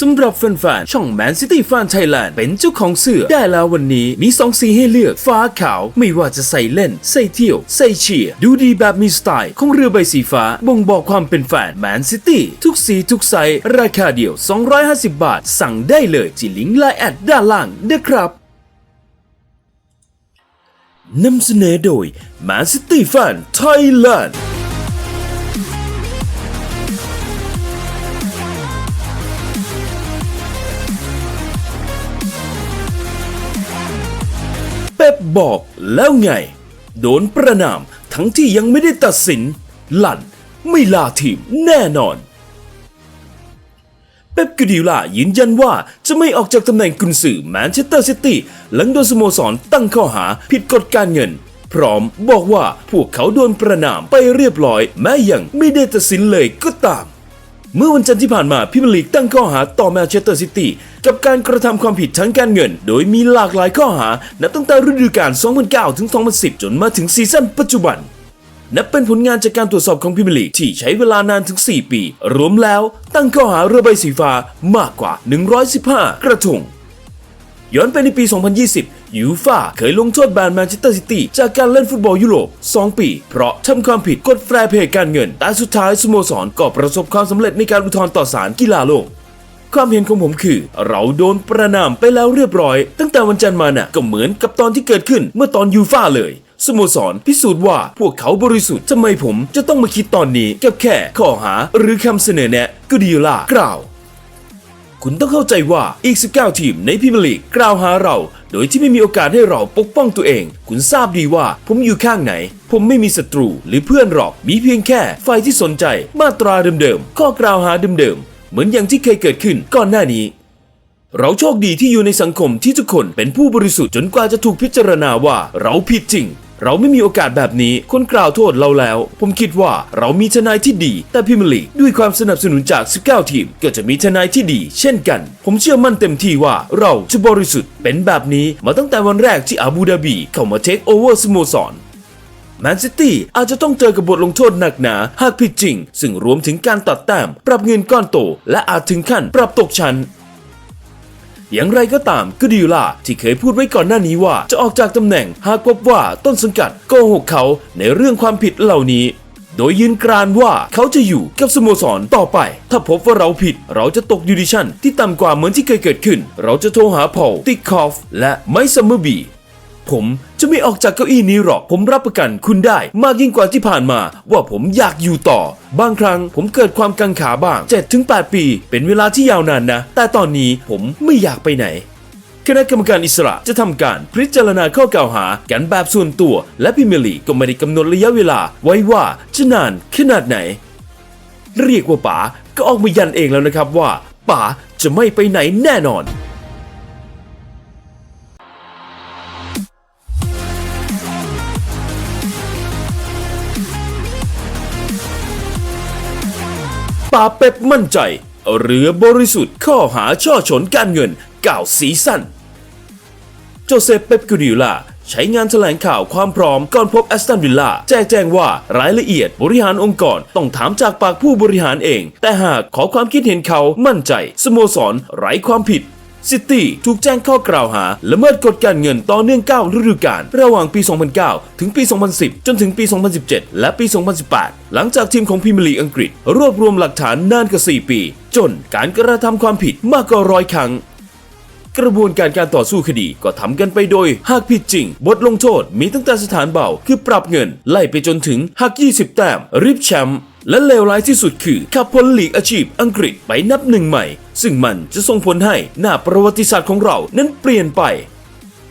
สำหรับแฟนๆ ช่อง Man City Fan Thailand เป็นเจ้าของเสื้อ ได้แล้ววันนี้มี2สีให้เลือกฟ้าขาว ไม่ว่าจะใส่เล่น ใส่เที่ยว ใส่เชียร์ ดูดีแบบมีสไตล์ ของเรือใบสีฟ้า บ่งบอกความเป็นแฟน Man City ทุกสีทุกไซส์ราคาเดียว 250 บาท สั่งได้เลยที่ลิงก์ไลน์แอดด้านล่างนะครับนำเสนอโดย Man City Fan Thailand บอกแล้วไง โดนประนามทั้งที่ยังไม่ได้ตัดสิน หลั่นไม่ลาทีมแน่นอน เป๊ปกูดิโอลายืนยันว่าจะไม่ออกจากตำแหน่งกุนซือแมนเชสเตอร์ซิตี้หลังโดนสโมสรตั้งข้อหาผิดกฎการเงิน พร้อมบอกว่าพวกเขาโดนประนามไปเรียบร้อยแม้ยังไม่ได้ตัดสินเลยก็ตาม เมื่อวันจันทร์ที่ผ่านมาพิมลีกตั้งข้อหาต่อแมนเชสเตอร์ซิตี้กับการกระทำความผิดทางการเงิน โดยมีหลากหลายข้อหา นับตั้งแต่ฤดูกาล 2009 ถึง 2010 จนมาถึงซีซั่นปัจจุบัน นับเป็นผลงานจากการตรวจสอบของพิมลีกที่ใช้เวลานานถึง 4 ปี รวมแล้วตั้งข้อหาเรือใบสีฟ้ามากกว่า 115 กระทงย้อนไปในปี 2020 ยูฟาเคยลงโทษแบนแมนเชสเตอร์ซิตี้จากการเล่นฟุตบอลยุโรป 2 ปี เพราะทำความผิดกฎแฟร์เพย์การเงิน แต่สุดท้ายสโมสรก็ประสบความสำเร็จในการอุทธรณ์ต่อศาลกีฬาโลกความเห็นของผมคือ เราโดนประนามไปแล้วเรียบร้อย ตั้งแต่วันจันทร์มาน่ะก็เหมือนกับตอนที่เกิดขึ้นเมื่อตอนยูฟ่าเลย สโมสรพิสูจน์ว่าพวกเขาบริสุทธิ์ทำไมผมจะต้องมาคิดตอนนี้กับแค่ข้อหาหรือคำเสนอแนะกูดิโอลากล่าว คุณต้องเข้าใจว่าอีก 19 ทีมในพรีเมียร์ลีกกล่าวหาเรา โดยที่ไม่มีโอกาสให้เราปกป้องตัวเอง คุณทราบดีว่าผมอยู่ข้างไหน ผมไม่มีศัตรูหรือเพื่อนหรอก มีเพียงแค่ฝ่ายที่สนใจ มาตราเดิมๆ ข้อกล่าวหาเดิมๆ เหมือนอย่างที่เคยเกิดขึ้นก่อนหน้านี้ เราโชคดีที่อยู่ในสังคมที่ทุกคนเป็นผู้บริสุทธิ์จนกว่าจะถูกพิจารณาว่าเราผิดจริง เราไม่มีโอกาสแบบนี้คนกล่าวโทษเราแล้ว ผมคิดว่าเรามีทนายที่ดี แต่พิมลีกด้วยความสนับสนุนจาก 19 ทีม ก็จะมีทนายที่ดี เช่นกัน ผมเชื่อมั่นเต็มที่ว่าเราจะบริสุทธิ์เป็นแบบนี้มาตั้งแต่วันแรกที่อาบูดาบีเข้ามาเทคโอเวอร์สโมสรแมนซิตี้อาจจะต้องเจอกับบทลงโทษหนักหนา หากผิดจริง ซึ่งรวมถึงการตัดแต้ม ปรับเงินก้อนโต และอาจถึงขั้นปรับตกชั้น อย่างไรก็ตามกูดิโอลาที่เคยพูดไว้ก่อนหน้านี้ว่า จะออกจากตำแหน่งหากพบว่าต้นสังกัดโกหกเขาในเรื่องความผิดเหล่านี้ โดยยืนกรานว่าเขาจะอยู่กับสโมสรต่อไป ถ้าพบว่าเราผิดเราจะตกยูดิชั่นที่ต่ำกว่าเหมือนที่เคยเกิดขึ้น เราจะโทรหาพอลติกคอฟและไมซัมเมอร์บี ผมจะไม่ออกจากเก้าอี้นี้หรอก ผมรับประกันคุณได้ มากยิ่งกว่าที่ผ่านมาว่าผมอยากอยู่ต่อ บางครั้งผมเกิดความกังขาบ้าง 7-8 ปี เป็นเวลาที่ยาวนานนะ แต่ตอนนี้ผมไม่อยากไปไหนคณะกรรมการอิสระจะทำการพิจารณาข้อกล่าวหากันแบบส่วนตัว และพิมลีกก็ไม่ได้กำหนดระยะเวลาไว้ว่าจะนานขนาดไหน เรียกว่าป๋าก็ออกมายันเองแล้วนะครับว่าป๋าจะไม่ไปไหนแน่นอน ปาเป๊ปมั่นใจ เรือบริสุทธิ์ข้อหาช่อฉนการเงินเก่าวสีสั้น โจเซฟเป๊ปกูดิล่าใช้งานแถลงข่าวความพร้อมก่อนพบแอสตันวิลล่าแจ้งแจ้งว่ารายละเอียดบริหารองค์กรต้องถามจากปากผู้บริหารเอง แต่หากขอความคิดเห็นเขามั่นใจ สโมสรไร้ความผิด ซิตี้ถูกแจ้งข้อกล่าวหาละเมิดกฎการเงินต่อเนื่อง 9 ฤดูกาลระหว่างปี 2009 ถึงปี 2010 จนถึงปี 2017 และปี 2018 หลังจากทีมของพรีเมียร์ลีอังกฤษ รวบรวมหลักฐานนานกว่า 4 ปี จนการกระทำความผิดมากกว่าร้อยครั้งกระบวนการการต่อสู้คดีก็ทำกันไปโดย หากผิดจริง บทลงโทษมีตั้งแต่สถานเบา คือปรับเงิน ไล่ไปจนถึงหัก 20 แต้ม ริบแชมป์ และเลวร้ายที่สุดคือขับพ้นลีกอาชีพอังกฤษไปนับหนึ่งใหม่ ซึ่งมันจะส่งผลให้หน้าประวัติศาสตร์ของเรานั้นเปลี่ยนไป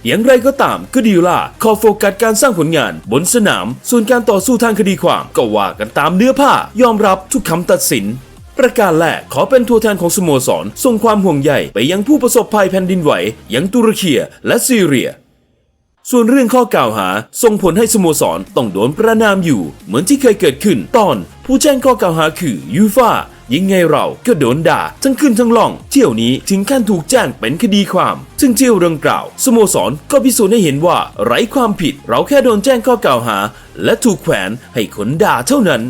อย่างไรก็ตามก็ดิวล่าขอโฟกัสการสร้างผลงานบนสนาม ส่วนการต่อสู้ทางคดีความก็ว่ากันตามเนื้อผ้ายอมรับทุกคำตัดสิน ประการแรกขอเป็นตัวแทนของสโมสร ส่งความห่วงใยไปยังผู้ประสบภัยแผ่นดินไหวยังตุรกีและซีเรีย ส่วนเรื่องข้อกล่าวหาส่งผลให้สโมสรต้องโดนประนามอยู่ เหมือนที่เคยเกิดขึ้นตอนผู้แจ้งข้อกล่าวหาคือยูฟายังไงเราก็โดนด่า ทั้งขึ้นทั้งล่อง เที่ยวนี้ถึงขั้นถูกแจ้งเป็นคดีความ ซึ่งเที่ยวดังกล่าว สโมสรก็พิสูจน์ให้เห็นว่า ไร้ความผิดเราแค่โดนแจ้งข้อกล่าวหา และถูกแขวนให้คนด่าเท่านั้น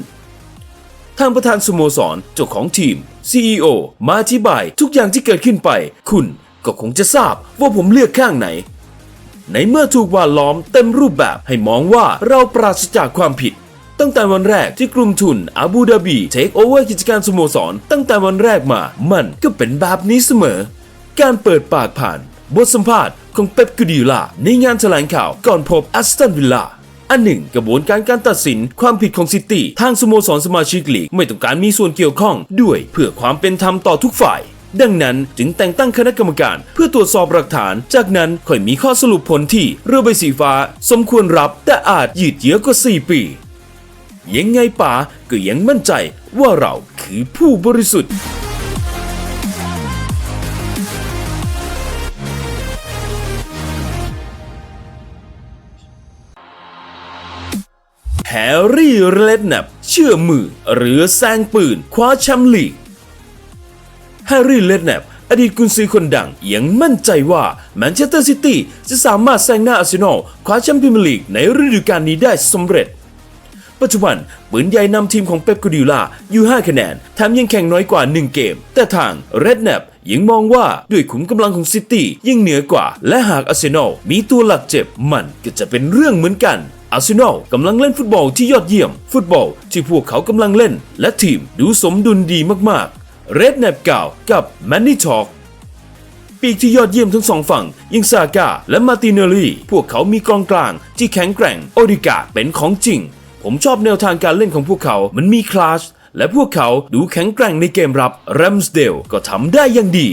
ทางประธานสโมสรเจ้าของทีม CEO มาอธิบายทุกอย่างที่เกิดขึ้นไป คุณก็คงจะทราบว่าผมเลือกข้างไหน ในเมื่อถูกว่าล้อมเต็มรูปแบบให้มองว่าเราปราศจากความผิด ตั้งแต่วันแรกที่กลุ่มทุนอาบูดาบีเทคโอเวอร์กิจการสโมสร ตั้งแต่วันแรกมา มันก็เป็นแบบนี้เสมอ การเปิดปากผ่าน บทสัมภาษณ์ของเป๊ปกูดิโอลาในงานแถลงข่าวก่อนพบแอสตันวิลล่าอันหนึ่งกระบวนการการตัดสินความผิดของซิตี้ทางสโมสรสมาชิกลีก ไม่ต้องการมีส่วนเกี่ยวข้องด้วยเพื่อความเป็นธรรมต่อทุกฝ่าย ดังนั้นจึงแต่งตั้งคณะกรรมการเพื่อตรวจสอบหลักฐาน จากนั้นค่อยมีข้อสรุปผลที่เรือใบสีฟ้า สมควรรับแต่อาจยืดเยื้อกว่า 4 ปี ยังไงป๋าก็ยังมั่นใจว่าเราคือผู้บริสุทธิ์แฮร์รี่เรดแนปเชื่อมือ หรือแซงปืน คว้าแชมป์ลีก แฮร์รี่เลดแนปอดีตกุนซือคนดังยังมั่นใจว่าแมนเชสเตอร์ซิตี้จะสามารถแซงหน้าอาร์เซนอลคว้าแชมป์พรีเมียร์ลีกในฤดูกาลนี้ได้สำเร็จ ปัจจุบันปืนใหญ่นำทีมของเป๊ปกูดิโอลาอยู่ 5 คะแนนแถมยังแข่งน้อยกว่า 1 เกม แต่ทางเรดแนปยังมองว่าด้วยขุมกำลังของซิตี้ยังเหนือกว่า และหากอาร์เซนอลมีตัวหลักเจ็บมันก็จะเป็นเรื่องเหมือนกันอาร์เซนอลกำลังเล่นฟุตบอลที่ยอดเยี่ยม ฟุตบอลที่พวกเขากำลังเล่น และทีมดูสมดุลดีมากๆ เรดแนปกล่าวกับแมนนี่ทอกปีกที่ยอดเยี่ยมทั้งสองฝั่ง ยิงซาก้าและมาติเนลลี่ พวกเขามีกองกลางที่แข็งแกร่ง โอดิกาเป็นของจริง ผมชอบแนวทางการเล่นของพวกเขา มันมีคลาส และพวกเขาดูแข็งแกร่งในเกมรับแรมสเดลก็ทำได้อย่างดี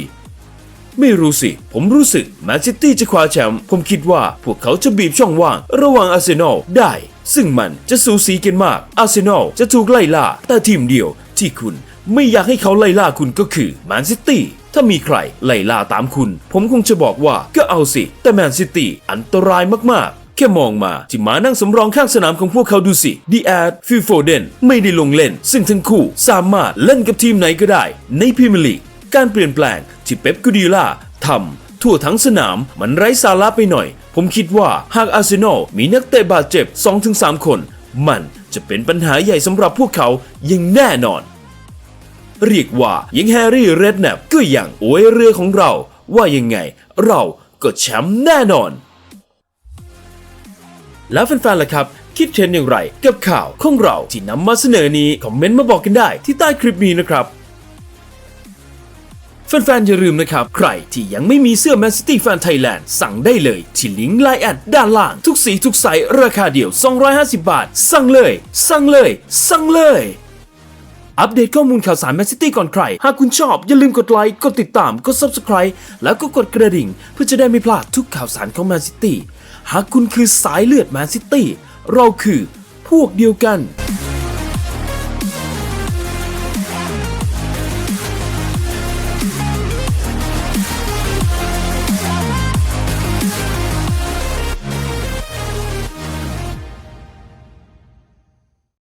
ไม่รู้สิ ผมรู้สึกแมนซิตี้จะคว้าแชมป์ ผมคิดว่าพวกเขาจะบีบช่องว่าง ระหว่างอาร์เซนอลได้ ซึ่งมันจะสูสีกันมาก อาร์เซนอลจะถูกไล่ล่า แต่ทีมเดียวที่คุณ ไม่อยากให้เขาไล่ล่าคุณก็คือแมนซิตี้ถ้ามีใครไล่ล่าตามคุณ ผมคงจะบอกว่าก็เอาสิ แต่แมนซิตี้อันตรายมากๆ แค่มองมาที่มานั่งสำรองข้างสนามของพวกเขาดูสิดีแอดฟิลโฟเดนไม่ได้ลงเล่น ซึ่งทั้งคู่สามารถเล่นกับทีมไหนก็ได้ ในพรีเมียร์ลีกการเปลี่ยนแปลงที่เป๊ปกูดิโอลาทำทั่วทั้งสนามมันไร้สาระไปหน่อย ผมคิดว่าหากอาร์เซนอลมีนักเตะบาดเจ็บ 2-3 คน มันจะเป็นปัญหาใหญ่สำหรับพวกเขาอย่างแน่นอน เรียกว่ายังแฮร์รี่เรดแนปก็อย่างโอยเรือของเรา ว่ายังไงเราก็แชมป์แน่นอน แล้วแฟนๆล่ะครับ คิดเห็นอย่างไรกับข่าวของเราที่นำมาเสนอนี้ คอมเมนต์มาบอกกันได้ที่ใต้คลิปนี้นะครับแฟนๆ อย่าลืมนะครับ ใครที่ยังไม่มีเสื้อ Man City Fan Thailand สั่งได้เลยที่ลิงก์ไลน์แอดด้านล่าง ทุกสีทุกไซส์ราคาเดียว 250 บาท สั่งเลย สั่งเลย สั่งเลย อัปเดตข้อมูลข่าวสารแมนซิตี้ก่อนใคร หากคุณชอบ อย่าลืมกดไลค์ กดติดตาม กด Subscribe แล้วก็กดกระดิ่ง เพื่อจะได้ไม่พลาดทุกข่าวสารของแมนซิตี้ หากคุณคือสายเลือดแมนซิตี้ เราคือพวกเดียวกัน